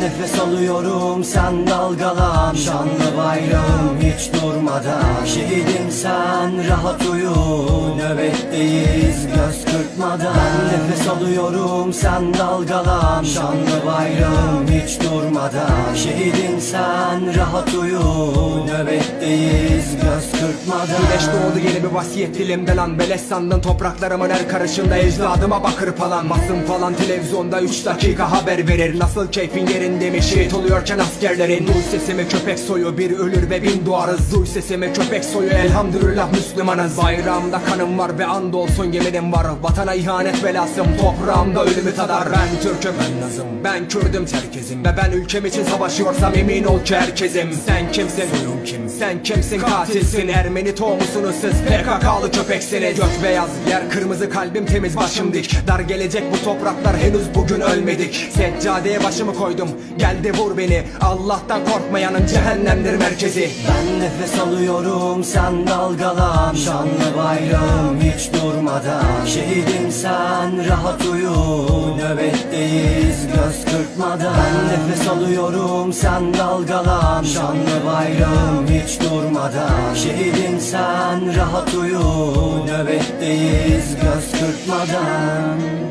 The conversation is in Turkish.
nefes alıyorum sen dalgalan. Şanlı bayrağım hiç durmadan. Şehidim sen rahat uyu. Nöbetteyiz göz kırpmadan. Ben nefes alıyorum sen dalgalan. Şanlı bayrağım hiç durmadan. Şehidim sen rahat uyu. Nöbetteyiz göz kırpmadan Güneş doğdu yeni bir vasiyet? Dilimde lan Beleş sandın. Topraklarımın her karışında Ecdadıma bakır falan. Basın falan televizyonda 3 dakika haber verir. Nasıl keyfin yerinde mi? Şehit oluyorken askerlerin. Duy sesimi köpek soyu bir ölür ve bin doğarız. Duy sesimi köpek soyu. Elhamdülillah Müslümanız. Bayrağımda kanım var ve andolsun yeminim var. Vatana ihanet belasım toprağımda ölümü tadar. Ben Türk'üm. Ben Nazım. Ben Kürdüm. Çerkezim Ve ben ülkem için savaşıyorsam emin ol ki herkesim. Sen kimsin? Soyum kim sen kimsin? Katilsin. Ermeni tohumusunuz siz? PKK'lı köpeksiniz. Gök beyaz yer kırmızı kalbim temiz başım dik. Dar gelecek bu topraklar henüz bugün ölmedik. Seccadeye başımı koydum. Geldi vur beni. Allah'tan korkmayanın cehennemdir merkezi. Ben nefes alıyorum sen dalgalan. Şanlı bayrağım hiç durmadan Şehidim sen rahat uyu. Nöbetteyiz göz kırpmadan. Ben nefes alıyorum sen dalgalan. Şanlı bayrağım hiç durmadan. Şehidim sen rahat uyu. Nöbetteyiz göz kırpmadan